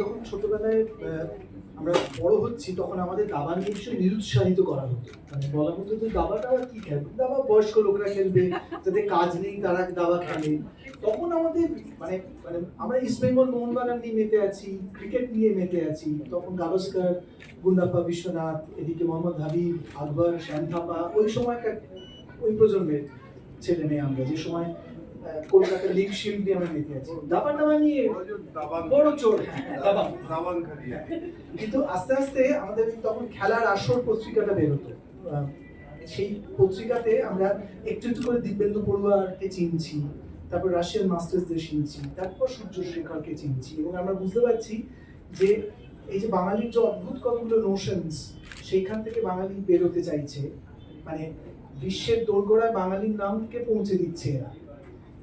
যখন ছোটবেলায় আমরা বড় হচ্ছি, তখন আমাদের দাবা নিয়ে ভীষণ নিরুৎসাহিত করা হতো। মানে বলা হতো যে দাবাটা আবার কি খেলবে? দাবা বয়স্ক লোকরা খেলবে, যাদের কাজ নেই তারা দাবা খেলে। তখন আমাদের মানে মানে আমরা ইস্ট বেঙ্গল মোহনবাগান নিয়ে মেতে আছি ক্রিকেট নিয়ে মেতে আছি। তখন গাভাস্কর, গুন্ডাপ্পা বিশ্বনাথ, এদিকে মোহাম্মদ হাবিব, আকবর শ্যাম থাপা ওই সময়কার, ওই প্রজন্মের ছেলে মেয়ে আমরা। যে সময় কলকাতা লিগ শিল্ড নিয়ে আমরা আছি দাবা টাবা নিয়ে বড় চোর। দাবা। কিন্তু আস্তে আস্তে আমাদের তখন খেলার আসর পত্রিকাটা বেরোতো সেই পত্রিকাতে আমরা একটু একটু করে দিব্যেন্দু পড়ুয়ারকে চিনছি, তারপর রাশিয়ান মাস্টার্সদের চিনছি, তারপর সূর্য শেখরকে চিনছি এবং আমরা বুঝতে পারছি যে এই যে বাঙালির যে অদ্ভুত কতগুলো নোশনস সেইখান থেকে বাঙালি বেরোতে চাইছে। মানে বিশ্বের দোরগোড়ায় বাঙালির নামকে পৌঁছে দিচ্ছে এরা।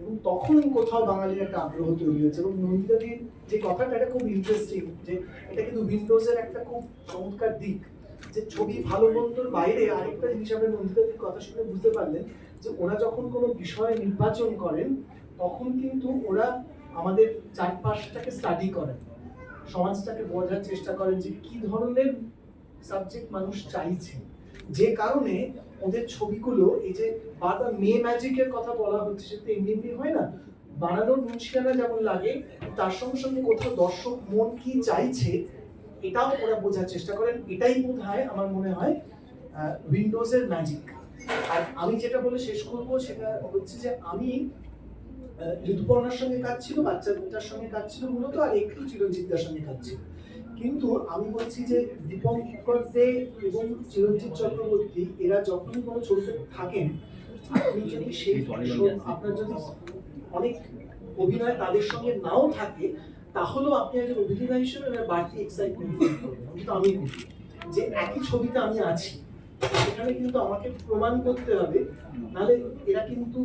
এবং তখন কোথাও বাঙালির একটা আগ্রহ তৈরি হয়েছে এবং নন্দিতাদির যে কথাটা, এটা খুব ইন্টারেস্টিং যে এটা কিন্তু উইন্ডোজের একটা খুব চমৎকার দিক যে ছবি ভালো মন্দর বাইরে আরেকটা জিনিস আমরা নন্দিতাদির কথা শুনে বুঝতে পারলেন যে ওরা যখন কোনো বিষয় নির্বাচন করেন, তখন কিন্তু ওরা আমাদের চারপাশটাকে স্টাডি করেন। সমাজটাকে বোঝার চেষ্টা করেন যে কি ধরনের সাবজেক্ট মানুষ চাইছে। যে কারণে ওদের ছবিগুলো, এই যে বারবার মে ম্যাজিকের কথা বলা হচ্ছে, সেটা এমনি এমনি হয় না। বানানোর মুন্সিয়ানা যেমন লাগে, তার সঙ্গে সঙ্গে কোথাও দর্শক মন কি চাইছে, এটাও ওরা বোঝার চেষ্টা করেন। এটাই বোধ হয় আমার মনে হয় উইন্ডোজের ম্যাজিক আর আমি যেটা বলে শেষ করব, সেটা হচ্ছে যে আমি ঋতুপর্ণার সঙ্গে কাজ ছিল, বাচ্চা দুটার সঙ্গে কাজ ছিল, মূলত আর একটু চিরঞ্জিতদার সঙ্গে কাজ ছিল। কিন্তু আমি বলছি যে দীপঙ্কর দে এবং চিরঞ্জিত চক্রবর্তী, এরা যখনই কোনো ছবিতে থাকেন, আপনি যদি সেই আপনার যদি অনেক অভিনয় তাদের সঙ্গে নাও থাকে, তাহলেও আপনি একজন অভিনেতা হিসেবে বাড়তি এক্সাইটমেন্ট কিন্তু আমি যে একই ছবিতে আমি আছি এখানে কিন্তু আমাকে প্রমাণ করতে হবে, নাহলে এরা কিন্তু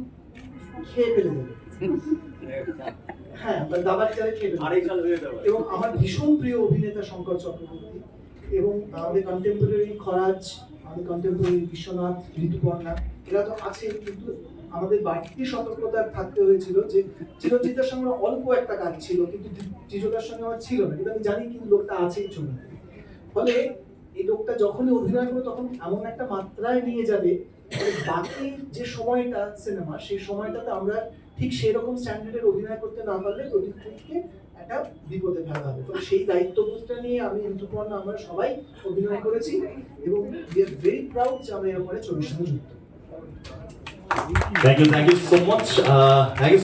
খেয়ে ফেলে দেবে হ্যাঁ দাবার চালে খেয়ে ফেলে হয়ে যাবে। এবং আমার ভীষণ প্রিয় অভিনেতা শঙ্কর চক্রবর্তী এবং আমাদের কন্টেম্পোরারি খরাজ আমাদের কন্টেম্পোরারি বিশ্বনাথ ঋতুপর্ণা এরা তো আছে কিন্তু আমাদের বাড়তি সতর্কতা থাকতে হয়েছিল যে চিরঞ্জিতের সঙ্গে অল্প একটা কাজ ছিল কিন্তু চিরটার সঙ্গে আমার ছিল না কিন্তু আমি জানি কিন্তু লোকটা আছেই ছবিতে। ফলে এই লোকটা যখনই অভিনয় করবে তখন এমন একটা মাত্রায় নিয়ে যাবে বাকি যে সময়টা সিনেমা সেই সময়টাতে আমরা ঠিক সেই রকম স্ট্যান্ডার্ডের অভিনয় করতে না পারলে প্রদীপকে একটা বিপদে ফেলা হবে তো সেই দায়িত্ববোধটা নিয়ে আমি ঋতুপর্ণা আমরা সবাই অভিনয় করেছি এবং উই আর ভেরি প্রাউড যে আমরা এরপরে ছবির সঙ্গে যুক্ত Thank you, thank you so much. Uh, thank you